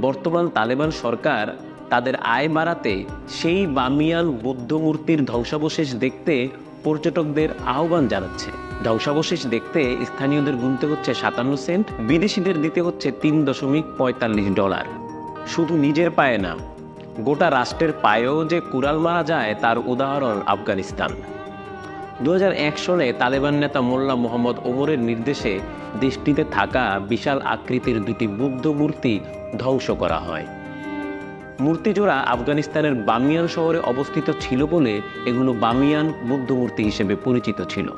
বর্তমান তালেবান সরকার তাদের আয় বাড়াতে সেই বামিয়ান বৌদ্ধ মূর্তির ধ্বংসাবশেষ দেখতে পর্যটকদের আহ্বান জানাচ্ছে। ধ্বংসাবশেষ দেখতে স্থানীয়দের গুনতে হচ্ছে সাতান্ন সেন্ট, বিদেশিদের দিতে হচ্ছে তিন দশমিক পঁয়তাল্লিশ ডলার। শুধু নিজের পায়ে না, গোটা রাষ্ট্রের পায়েও যে কুড়াল মারা যায় তার উদাহরণ আফগানিস্তান। দু সালে তালেবান নেতা মোল্লা মোহাম্মদ ওমরের নির্দেশে দেশটিতে থাকা বিশাল আকৃতির দুটি বুদ্ধ মূর্তি ধ্বংস করা হয়। মূর্তিজোড়া আফগানিস্তানের বামিয়ান শহরে অবস্থিত ছিল বলে এগুলো বামিয়ান বুদ্ধ মূর্তি হিসেবে পরিচিত ছিল।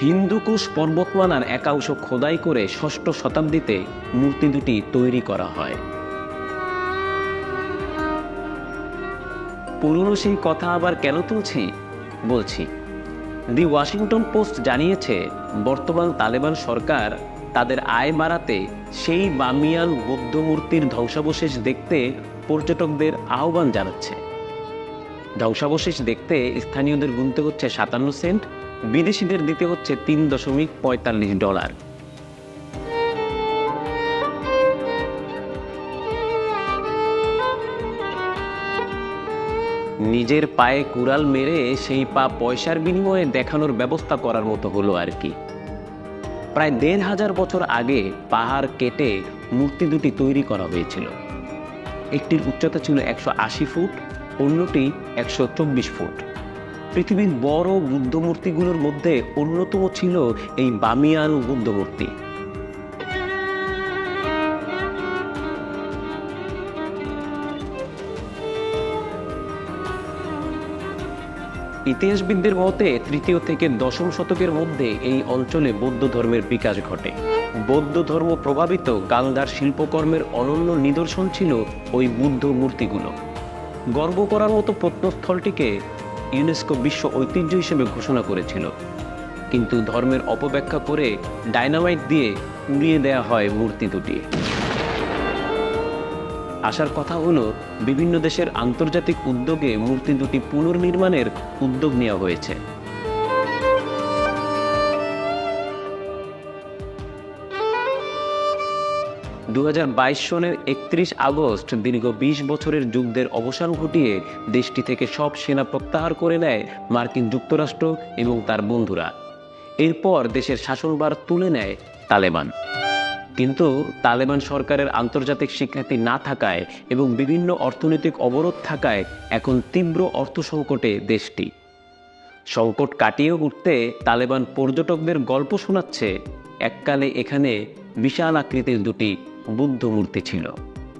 হিন্দুকুশ পর্বতমালার একাংশ খোদাই করে ষষ্ঠ শতাব্দীতে মূর্তি দুটি তৈরি করা হয়। পুরনো সেই কথা আবার কেন তুলছি? বলছি, দি ওয়াশিংটন পোস্ট জানিয়েছে, বর্তমান তালেবান সরকার তাদের আয় বাড়াতে সেই বামিয়ান বৌদ্ধ মূর্তির ধ্বংসাবশেষ দেখতে পর্যটকদের আহ্বান জানাচ্ছে। ধ্বংসাবশেষ দেখতে স্থানীয়দের গুনতে হচ্ছে সাতান্ন সেন্ট, বিদেশিদের দিতে হচ্ছে তিন দশমিক পঁয়তাল্লিশ ডলার। নিজের পায়ে কুড়াল মেরে সেই পা পয়সার বিনিময়ে দেখানোর ব্যবস্থা করার মতো হলো আর কি। প্রায় দেড় হাজার বছর আগে পাহাড় কেটে মূর্তি দুটি তৈরি করা হয়েছিল। একটির উচ্চতা ছিল একশো আশি ফুট, অন্যটি একশো চব্বিশ ফুট। পৃথিবীর বড় বুদ্ধ মূর্তিগুলোর মধ্যে অন্যতম ছিল এই বামিয়ান বুদ্ধ মূর্তি ইতিহাসবিদদের মতে, তৃতীয় থেকে দশম শতকের মধ্যে এই অঞ্চলে বৌদ্ধ ধর্মের বিকাশ ঘটে। বৌদ্ধ ধর্ম প্রভাবিত গালদার শিল্পকর্মের অনন্য নিদর্শন ছিল ওই বুদ্ধ মূর্তিগুলো। গর্ব করার মতো প্রত্নস্থলটিকে ইউনেস্কো বিশ্ব ঐতিহ্য হিসেবে ঘোষণা করেছিল। কিন্তু ধর্মের অপব্যাখ্যা করে ডায়নামাইট দিয়ে উড়িয়ে দেয়া হয় মূর্তি দুটি। আসার কথা হলো, বিভিন্ন দেশের আন্তর্জাতিক উদ্যোগে মূর্তি দুটি পুনর্নির্মাণের উদ্যোগ নেওয়া হয়েছে। দু হাজার বাইশ সনের একত্রিশ আগস্ট দীর্ঘ বিশ বছরের যুদ্ধের অবসান ঘটিয়ে দেশটি থেকে সব সেনা প্রত্যাহার করে নেয় মার্কিন যুক্তরাষ্ট্র এবং তার বন্ধুরা। এরপর দেশের শাসনভার তুলে নেয় তালেবান। কিন্তু তালেবান সরকারের আন্তর্জাতিক স্বীকৃতি না থাকায় এবং বিভিন্ন অর্থনৈতিক অবরোধ থাকায় এখন তীব্র অর্থ সংকটে দেশটি। সংকট কাটিয়ে উঠতে তালেবান পর্যটকদের গল্প শোনাচ্ছে, এককালে এখানে বিশাল আকৃতির দুটি বুদ্ধ মূর্তি ছিল।